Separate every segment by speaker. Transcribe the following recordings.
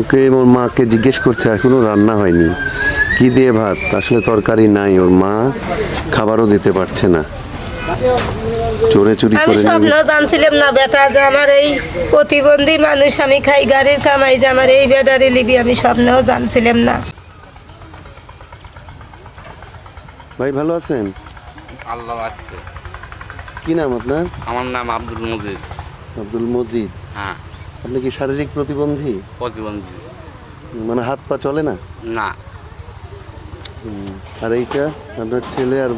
Speaker 1: ওকে ওর মাকে জিজ্ঞেস করছে এখনও রান্না হয়নি। কি দিয়ে ভাত? আসলে তরকারি নাই ওর মা খাবারও দিতে পারছে না। চোরে চুরি
Speaker 2: আমি
Speaker 1: করে নিয়ে
Speaker 2: স্বপ্ন জানছিলাম না বেটা যে আমার এই প্রতিবন্ধী মানুষ আমি খাই গাড়ির কামাই যে আমার এই বেটারি লিবি আমি স্বপ্নেও জানছিলাম না।
Speaker 1: ভাই ভালো আছেন?
Speaker 3: আল্লাহ আছে।
Speaker 1: কি নাম আপনার?
Speaker 3: আমার নাম আব্দুল মজিদ।
Speaker 1: আব্দুল মজিদ।
Speaker 3: হ্যাঁ।
Speaker 1: আপনি কি শারীরিক প্রতিবন্ধী?
Speaker 3: প্রতিবন্ধী।
Speaker 1: মানে হাত পা চলে না?
Speaker 3: না।
Speaker 1: আর এইটা আপনার ছেলে আর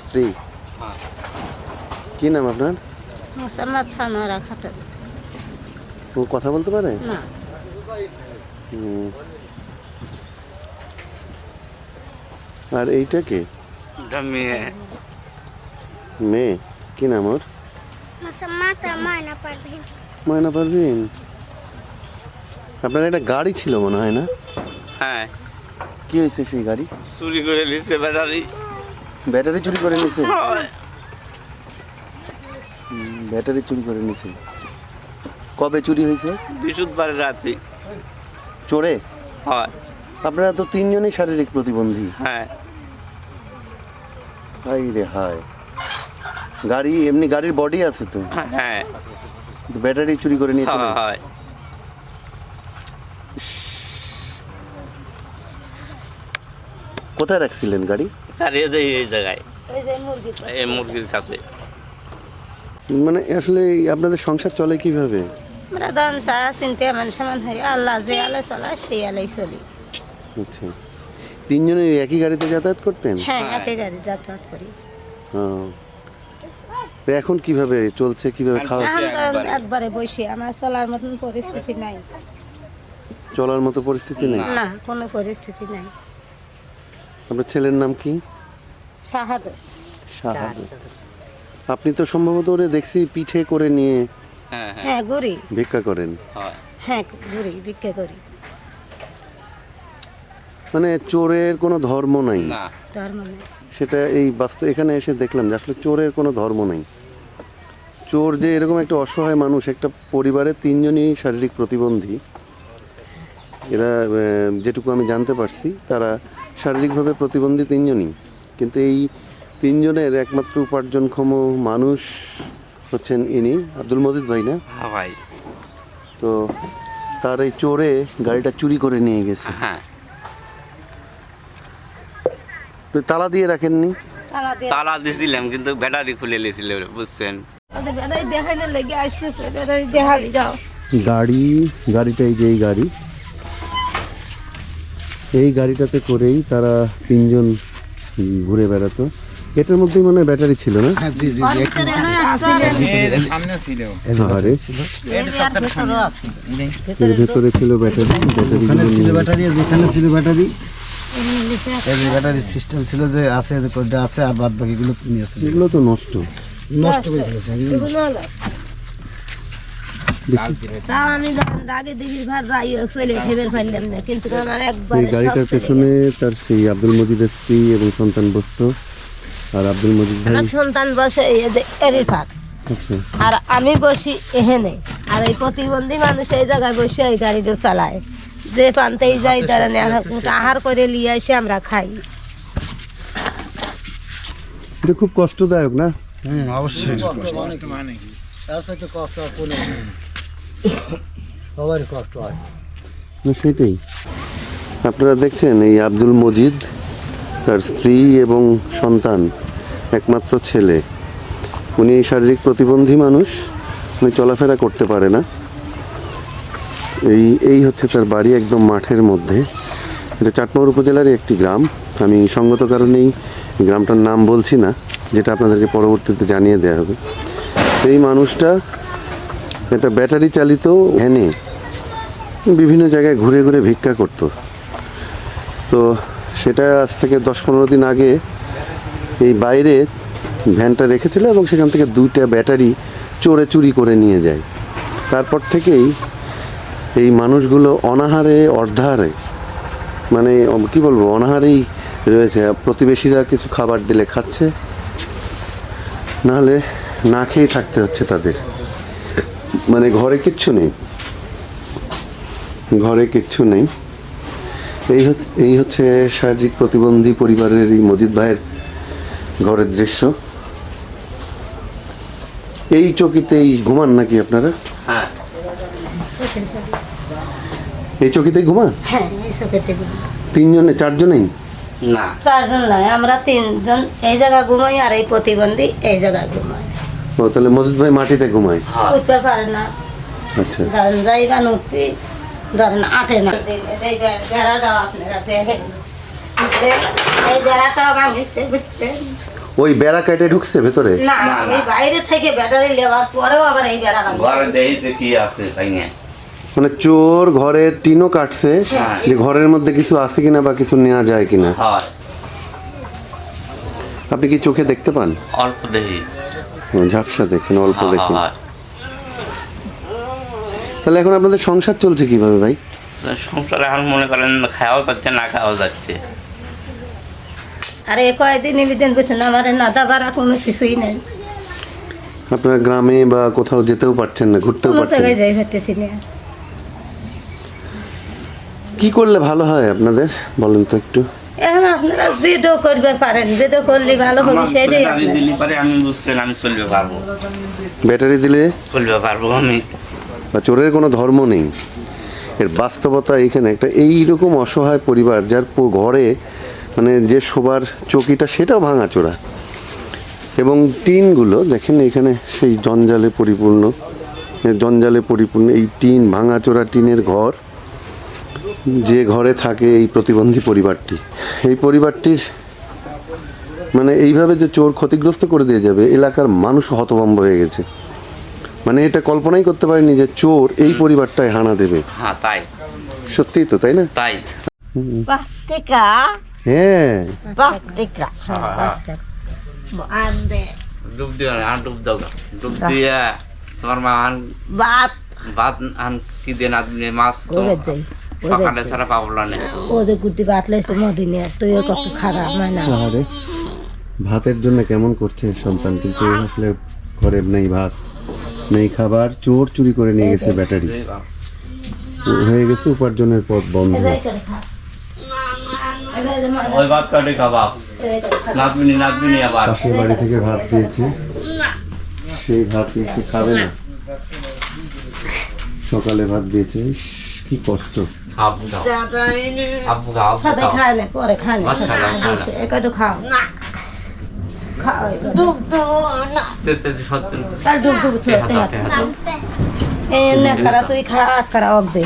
Speaker 1: স্ত্রী?
Speaker 3: হ্যাঁ।
Speaker 1: কি নাম আপনার?
Speaker 2: মোসাম্মদ সানোয়ারা খাতুন
Speaker 1: ও কথা বলতে পারে?
Speaker 2: না।
Speaker 1: আর এইটা কে?
Speaker 3: মেয়ে।
Speaker 1: মেয়ে। কি নাম ওর?
Speaker 4: মোসাম্মদ ময়না পারভিন
Speaker 1: ময়না পারভিন? আপনার একটা গাড়ি ছিল মনে হয় না?
Speaker 3: হ্যাঁ।
Speaker 1: কি হয়েছে সেই গাড়ি?
Speaker 3: চুরি করে নিচ্ছে ব্যাটারি।
Speaker 1: ব্যাটারি চুরি করে নিছে? হুম, ব্যাটারি চুরি করে নিছে। কবে চুরি হয়েছে?
Speaker 3: বৃহস্পতিবার রাতে।
Speaker 1: চোরে?
Speaker 3: হয়।
Speaker 1: আপনারা তো তিনজনই শারীরিক প্রতিবন্ধী।
Speaker 3: হ্যাঁ।
Speaker 1: হাই রে হায়। গাড়ি এমনি গাড়ির বডি আছে তো?
Speaker 3: হ্যাঁ।
Speaker 1: ব্যাটারি চুরি করে নিয়ে চলে
Speaker 3: হয়, হয়।
Speaker 1: কোথায় রাখছিলেন গাড়ি?
Speaker 3: আর এই যে এই জায়গায়।
Speaker 2: ওই যে মুরগি
Speaker 3: এই মুরগির কাছে।
Speaker 1: মানে আসলে আপনাদের সংসার চলে কীভাবে?
Speaker 2: আমরা দান চা চিনতে এমন সমান হই আল্লাহ যে আলে চলা সেই আলাই চলি।
Speaker 1: আচ্ছা। তিনজনে একই গাড়িতে যাতায়াত করতেন?
Speaker 2: হ্যাঁ একে গাড়ি যাতায়াত করি।
Speaker 1: হ্যাঁ। তো এখন কীভাবে চলছে কীভাবে খাওয়া
Speaker 3: একবারে।
Speaker 2: একবারে বসে আমার চলার মতন পরিস্থিতি নাই।
Speaker 1: চলার মতো পরিস্থিতি নেই?
Speaker 3: না।
Speaker 2: কোনো পরিস্থিতি নাই।
Speaker 1: আপনার ছেলের নাম কি?
Speaker 2: শাহাদত।
Speaker 1: শাহাদত। আপনি তো সম্ভবত ওরে দেখছি পিঠে করে নিয়ে
Speaker 3: হ্যাঁ হ্যাঁ।
Speaker 2: হ্যাঁ
Speaker 1: ভিক্ষা করেন।
Speaker 3: হ্যাঁ
Speaker 2: ঘুরি ভিক্ষা করি।
Speaker 1: মানে চোরের কোনো ধর্ম নাই।
Speaker 3: না।
Speaker 2: ধর্ম নেই।
Speaker 1: সেটা এই বাস্তব এখানে এসে দেখলাম যে আসলে চোরের কোনো ধর্ম নেই। চোর যে এরকম একটা অসহায় মানুষ একটা পরিবারে তিনজনই শারীরিক প্রতিবন্ধী। এরা যেটুকু আমি জানতে পারছি তারা শারীরিকভাবে প্রতিবন্ধী তিনজনই। কিন্তু এই তিনজনের একমাত্র উপার্জনক্ষম মানুষ হচ্ছেন ইনি আব্দুল মজিদ ভাই না?
Speaker 3: হ্যাঁ ভাই।
Speaker 1: তো তার এই চোরে গাড়িটা চুরি করে নিয়ে গেছে।
Speaker 3: হ্যাঁ।
Speaker 1: তালা দিয়ে রাখেননি?
Speaker 2: তালা দিয়ে
Speaker 3: দিলাম কিন্তু ব্যাটারি খুলে নিয়েছিল বুঝছেন?
Speaker 1: গাড়ি গাড়িটা এই যে এই গাড়ি। এই গাড়িটাতে করেই তারা তিনজন ঘুরে বেড়াতো। এটার মধ্যেই মনে ব্যাটারি ছিল না? এর ভেতরে ছিল ব্যাটারি ব্যাটারি
Speaker 5: ছিল ব্যাটারি যেখানে ছিল ব্যাটারি এই সিস্টেম ছিল যে আছে যে আছে আর বাদ বাকিগুলো নিয়েছিল
Speaker 1: এগুলো তো নষ্ট।
Speaker 5: নষ্ট করে ফেলেছে
Speaker 1: গাড়িটার পেছনে তার সেই আব্দুল মজিদের স্ত্রী এবং সন্তান বসত। আর আব্দুল মজিদ
Speaker 2: সন্তান বসে
Speaker 1: আচ্ছা।
Speaker 2: আর আমি বসি এহেনে আর এই প্রতিবন্ধী মানুষ এই জায়গায় বসে এই গাড়িটা চালায়। যে প্রান্তেই যাই তারা আহার করে নিয়ে এসে আমরা খাই।
Speaker 1: এটা খুব কষ্টদায়ক না?
Speaker 5: হুম অবশ্যই। কষ্ট সবারই কষ্ট হয়।
Speaker 1: সেটাই। আপনারা দেখছেন এই আব্দুল মজিদ তার স্ত্রী এবং সন্তান একমাত্র ছেলে। উনি শারীরিক প্রতিবন্ধী মানুষ উনি চলাফেরা করতে পারে না। এই এই হচ্ছে তার বাড়ি একদম মাঠের মধ্যে। এটা চাটমোহর উপজেলারই একটি গ্রাম। আমি সঙ্গত কারণেই গ্রামটার নাম বলছি না, যেটা আপনাদেরকে পরবর্তীতে জানিয়ে দেওয়া হবে। এই মানুষটা একটা ব্যাটারি চালিত ভ্যানে বিভিন্ন জায়গায় ঘুরে ঘুরে ভিক্ষা করত। তো সেটা আজ থেকে দশ পনেরো দিন আগে এই বাইরে ভ্যানটা রেখেছিল এবং সেখান থেকে দুইটা ব্যাটারি চোরে চুরি করে নিয়ে যায়। তারপর থেকেই এই মানুষগুলো অনাহারে, অর্ধাহারে মানে কি বলব, অনাহারেই রয়েছে। প্রতিবেশীরা কিছু খাবার দিলে খাচ্ছে, নাহলে না খেয়ে থাকতে হচ্ছে তাদের। মানে ঘরে কিচ্ছু নেই। ঘরে কিচ্ছু নেই। এই হচ্ছে এই হচ্ছে শারীরিক প্রতিবন্ধী পরিবারের এই মজিদ ভাইয়ের ঘরের দৃশ্য। এই চকিতেই ঘুমান নাকি আপনারা?
Speaker 3: হ্যাঁ।
Speaker 1: এই চকিতেই ঘুমান?
Speaker 2: হ্যাঁ এই
Speaker 1: তিনজনে চারজনেই?
Speaker 3: না।
Speaker 2: চারজন নয় আমরা তিনজন এই জায়গা ঘুমাই আর এই প্রতিবন্ধী এই জায়গায় ঘুমাই।
Speaker 1: ও তাহলে মজিদ ভাই মাটিতে ঘুমায়?
Speaker 3: হ্যাঁ।
Speaker 2: উঠতে পারে না।
Speaker 1: আচ্ছা।
Speaker 2: ধরেন জায়গা উঠতে ধরেন আটে না। এই বে- আপনারা দেখেন। এই বেড়াটাও ভাঙিছে বুঝছেন?
Speaker 1: ওই বেড়া কেটে ঢুকছে ভেতরে?
Speaker 2: না এই বাইরে থেকে ব্যাটারি নেওয়ার পরেও আবার এই বেড়া
Speaker 3: ঘরে দেখেছে কি আছে তাই না
Speaker 1: মানে চোর ঘরের টিনও কাটছে যে ঘরের মধ্যে কিছু আছে কিনা বা কিছু নেওয়া যায় কিনা। আপনি কি চোখে দেখতে পান?
Speaker 3: অল্প দেখি।
Speaker 1: ঝাপসা দেখেন অল্প
Speaker 3: হ্যাঁ,
Speaker 1: দেখেন।
Speaker 3: হ্যাঁ,
Speaker 1: তাহলে এখন আপনাদের সংসার চলছে কীভাবে ভাই?
Speaker 3: হ্যাঁ। সংসারে এখন মনে করেন খাওয়াও যাচ্ছে না খাওয়াও যাচ্ছে।
Speaker 2: আর এই কয়েকদিন এমনিদিন বুঝছেন আমার নাদা বাড়া কোনো কিছুই নেই।
Speaker 1: আপনারা গ্রামে বা কোথাও যেতেও পারছেন না ঘুরতেও পারছেন না। কি করলে ভালো হয় আপনাদের? বলেন তো একটু।
Speaker 2: এখন আপনারা যেটাও করবে পারেন যেটা করলে ভালো হবে সেটাই
Speaker 3: ব্যাটারি দিলে পারে আমি বুঝছেন আমি চলবে পারব।
Speaker 1: ব্যাটারি দিলে?
Speaker 3: চলবে পারব আমি।
Speaker 1: বা চোরের কোনো ধর্ম নেই। এর বাস্তবতা এখানে একটা এই রকম অসহায় পরিবার যার ঘরে মানে যে শোবার চকিটা সেটাও ভাঙাচোরা এবং টিনগুলো দেখেন এখানে সেই জঞ্জালে পরিপূর্ণ। জঞ্জালে পরিপূর্ণ এই টিন ভাঙাচোরা টিনের ঘর। যে ঘরে থাকে এই প্রতিবন্ধী পরিবারটি। এই পরিবারটির মানে এইভাবে যে চোর ক্ষতিগ্রস্ত করে দিয়ে যাবে এলাকার মানুষ হতভম্ব হয়ে গেছে। মানে এটা কল্পনাই করতে পারিনি যে চোর এই পরিবারটায় হানা দেবে।
Speaker 3: হ্যাঁ তাই।
Speaker 1: সত্যিই তো তাই না?
Speaker 3: তাই।
Speaker 1: হ্যাঁ।
Speaker 3: ডুব দিও আন ডুব দাও ডুব দিয়া। তোমার মা আন
Speaker 6: bat,
Speaker 3: ভাত আন কি দেন আপনি মাছ সকালে ছাড়া পাবো না
Speaker 2: ওদের গুটি বাতলাইছে মদিনে তুইও কত খারাপ হয় না।
Speaker 1: আরে ভাতের জন্য কেমন করছে সন্তান কিন্তু আসলে ঘরে নেই ভাত নেই খাবার চোর চুরি করে নিয়ে গেছে ব্যাটারি। হয়ে গেছে উপার্জনের পথ বন্ধ।
Speaker 3: ওই ভাত কাটে খাবা। আবার।
Speaker 1: পাশের বাড়ি থেকে ভাত দিয়েছে। সেই ভাত সে খাবে না। সকালে ভাত দিয়েছে কি কষ্ট।
Speaker 3: খাও আব্বু
Speaker 2: সাথে খায় না পরে খায় না নে তুই খা এক করা অক দে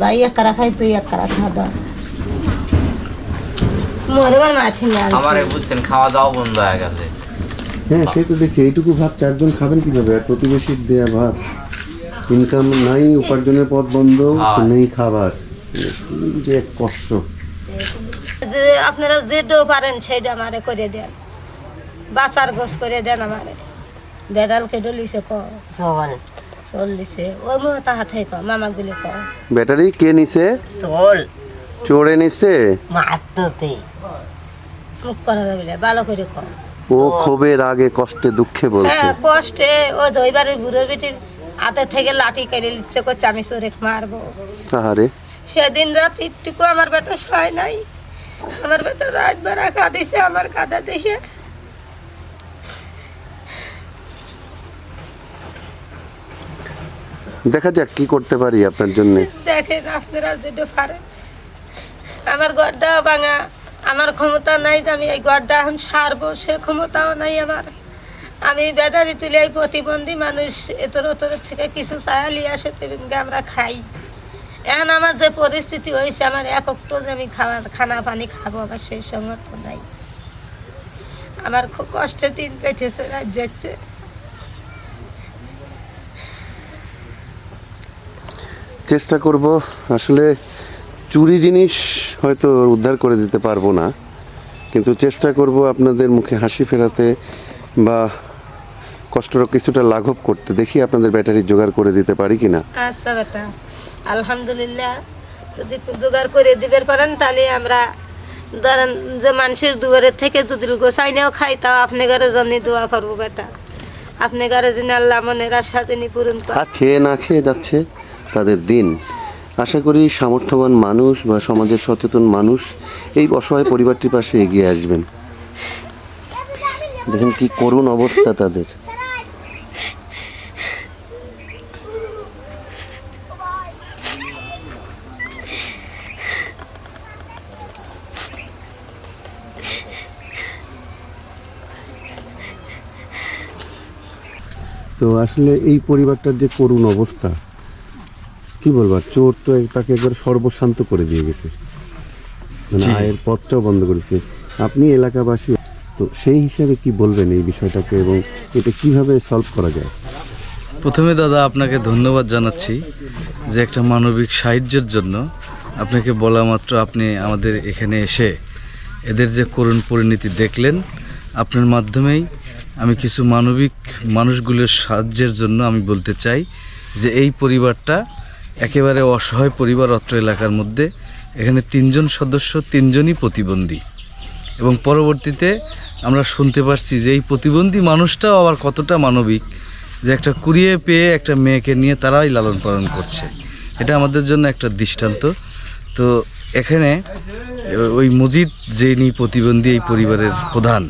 Speaker 2: ভাই এক করা খাই তুই এক করা খা দাও মরে মাঠে না
Speaker 3: আমার বুঝছেন খাওয়া দাওয়া বন্ধ হয়ে গেছে।
Speaker 1: হ্যাঁ সেই তো দেখছি এইটুকু ভাত চারজন খাবেন কীভাবে? আর প্রতিবেশীর দেয়া ভাত। ইনকাম নাই উপার্জনের পথ বন্ধ
Speaker 3: হ্যাঁ।
Speaker 1: নেই খাবার। যে কষ্ট।
Speaker 2: যে আপনারা যেটাও পারেন সেইটা আমারে করে দেন। বাঁচার গোস করে দেন আমারে। বেড়াল কেটে লিছে ক. চল্লিশে। ওই মো তাহা থেকে মামা গুলি ক।
Speaker 1: ব্যাটারি কে নিছে. চোরে নিছে?
Speaker 6: Matuti.
Speaker 2: মুখ করা যাবে ভালো করে ক।
Speaker 1: ও ক্ষোভের আগে কষ্টে দুঃখে বলছে।
Speaker 2: হ্যাঁ কষ্টে। ও দইবারের বুড়ো বেটির হাতে থেকে লাঠি কেড়ে লিচ্ছে করছে আমি সরে মারবো।
Speaker 1: আহারে।
Speaker 2: সেদিন রাত একটুকু আমার বেটা সয় নাই। আমার বেটা রাত বেড়া কাঁদিছে আমার কাঁদা দেখে
Speaker 1: দেখা যাক কি করতে পারি আপনার জন্য।
Speaker 2: দেখেন আপনারা যেটা পারেন। আমার গড়টাও ভাঙা আমার ক্ষমতা নাই যে আমি এই গড়টা এখন সারবো সে ক্ষমতাও নাই আমার। আমি ব্যাটারি তুলে প্রতিবন্ধী মানুষ এতর ওতর থেকে কিছু চায়ালি আসে তেমনি আমরা খাই। এখন আমার যে পরিস্থিতি হয়েছে, আমার একটু যে আমি খাওয়া, খানা পানি খাব, আমার সেই সমর্থ নাই। আমার খুব কষ্টে দিন কেটেছে, রাত যাচ্ছে।
Speaker 1: চেষ্টা করব, আসলে চুরি জিনিস হয়তো উদ্ধার করে দিতে পারব না, কিন্তু চেষ্টা করব আপনাদের মুখে হাসি ফেরাতে বা কষ্টটা কিছুটা লাঘব করতে দেখি আপনাদের ব্যাটারি জোগাড় করে দিতে পারি কি না
Speaker 2: আচ্ছা বেটা আলহামদুলিল্লাহ। যদি জোগাড় করে দিবেন পারেন তাহলে আমরা ধরেন যে মানুষের দুয়ারের থেকে যদি গোসাইনেও খাই তাও আপনি ঘরে জন্য দোয়া করব বেটা। আপনি ঘরে যিনি আল্লাহ মনের আশা যিনি পূরণ
Speaker 1: আর খেয়ে না খেয়ে যাচ্ছে তাদের দিন। আশা করি সামর্থ্যবান মানুষ বা সমাজের সচেতন মানুষ এই অসহায় পরিবারটির পাশে এগিয়ে আসবেন। দেখেন কি করুণ অবস্থা তাদের। তো আসলে এই পরিবারটার যে করুণ অবস্থা কি বলবার চোর তো তাকে একবার সর্বশান্ত করে দিয়ে গেছে। মানে আয়ের পথটাও বন্ধ করেছে। আপনি এলাকাবাসী তো সেই হিসাবে কি বলবেন এই বিষয়টাকে এবং এটা কীভাবে সলভ করা যায়?
Speaker 7: প্রথমে দাদা আপনাকে ধন্যবাদ জানাচ্ছি যে একটা মানবিক সাহায্যের জন্য আপনাকে বলা মাত্র আপনি আমাদের এখানে এসে এদের যে করুণ পরিণতি দেখলেন আপনার মাধ্যমেই আমি কিছু মানবিক মানুষগুলোর সাহায্যের জন্য আমি বলতে চাই যে এই পরিবারটা একেবারে অসহায় পরিবার অত্র এলাকার মধ্যে, এখানে তিনজন সদস্য, তিনজনই প্রতিবন্ধী। এবং পরবর্তীতে আমরা শুনতে পারছি যে এই প্রতিবন্ধী মানুষটাও আবার কতটা মানবিক যে একটা কুড়িয়ে পেয়ে একটা মেয়েকে নিয়ে তারাই লালন পালন করছে। এটা আমাদের জন্য একটা দৃষ্টান্ত। তো এখানে ওই মজিদ যিনি প্রতিবন্ধী এই পরিবারের প্রধান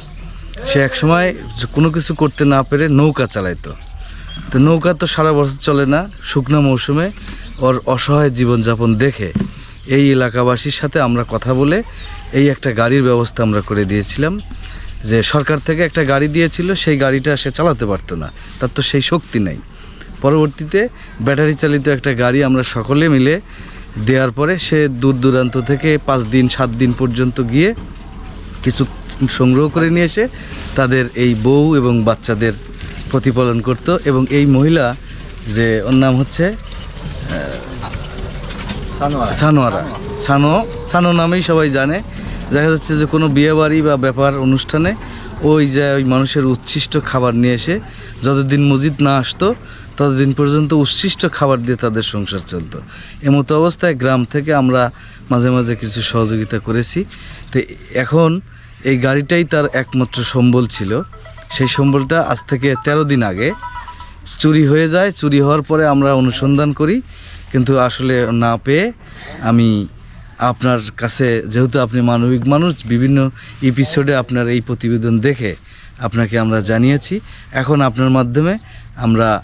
Speaker 7: সে একসময় কোনো কিছু করতে না পেরে নৌকা চালাইতো। তো নৌকা তো সারা বছর চলে না, শুকনো মৌসুমে ওর অসহায় জীবনযাপন দেখে এই এলাকাবাসীর সাথে আমরা কথা বলে এই একটা গাড়ির ব্যবস্থা আমরা করে দিয়েছিলাম যে সরকার থেকে একটা গাড়ি দিয়েছিল, সেই গাড়িটা সে চালাতে পারতো না, তার তো সেই শক্তি নাই। পরবর্তীতে ব্যাটারি চালিত একটা গাড়ি আমরা সকলে মিলে দেওয়ার পরে সে দূর দূরান্ত থেকে পাঁচ দিন, সাত দিন পর্যন্ত গিয়ে কিছু সংগ্রহ করে নিয়ে এসে তাদের এই বউ এবং বাচ্চাদের প্রতিপালন করত এবং এই মহিলা যে ওর নাম হচ্ছে সানোয়ারা। সানো সানো নামেই সবাই জানে। দেখা যাচ্ছে যে কোনো বিয়েবাড়ি বা ব্যাপার অনুষ্ঠানে ওই যে ওই মানুষের উচ্ছিষ্ট খাবার নিয়ে এসে যতদিন মসজিদ না আসতো ততদিন পর্যন্ত উচ্ছিষ্ট খাবার দিয়ে তাদের সংসার চলতো। এমতো অবস্থায় গ্রাম থেকে আমরা মাঝে মাঝে কিছু সহযোগিতা করেছি। তো এখন এই গাড়িটাই তার একমাত্র সম্বল ছিল। সেই সম্বলটা আজ থেকে তেরো দিন আগে চুরি হয়ে যায়। চুরি হওয়ার পরে আমরা অনুসন্ধান করি। কিন্তু আসলে না পেয়ে আমি আপনার কাছে, যেহেতু আপনি মানবিক মানুষ, বিভিন্ন এপিসোডে আপনার এই প্রতিবেদন দেখে আপনাকে আমরা জানিয়েছি। এখন আপনার মাধ্যমে আমরা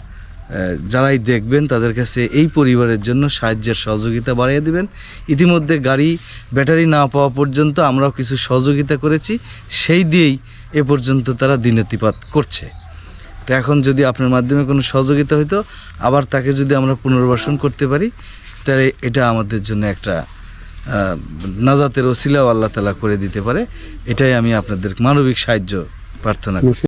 Speaker 7: যারাই দেখবেন তাদের কাছে এই পরিবারের জন্য সাহায্যের সহযোগিতা বাড়িয়ে দিবেন। ইতিমধ্যে গাড়ি, ব্যাটারি না পাওয়া পর্যন্ত আমরাও কিছু সহযোগিতা করেছি, সেই দিয়েই এ পর্যন্ত তারা দিনাতিপাত করছে। তো এখন যদি আপনার মাধ্যমে কোনো সহযোগিতা হইতো, আবার তাকে যদি আমরা পুনর্বাসন করতে পারি, তাহলে এটা আমাদের জন্য একটা নাজাতের ওসিলাও আল্লাহ তালা করে দিতে পারে। এটাই আমি আপনাদের মানবিক সাহায্য প্রার্থনা করি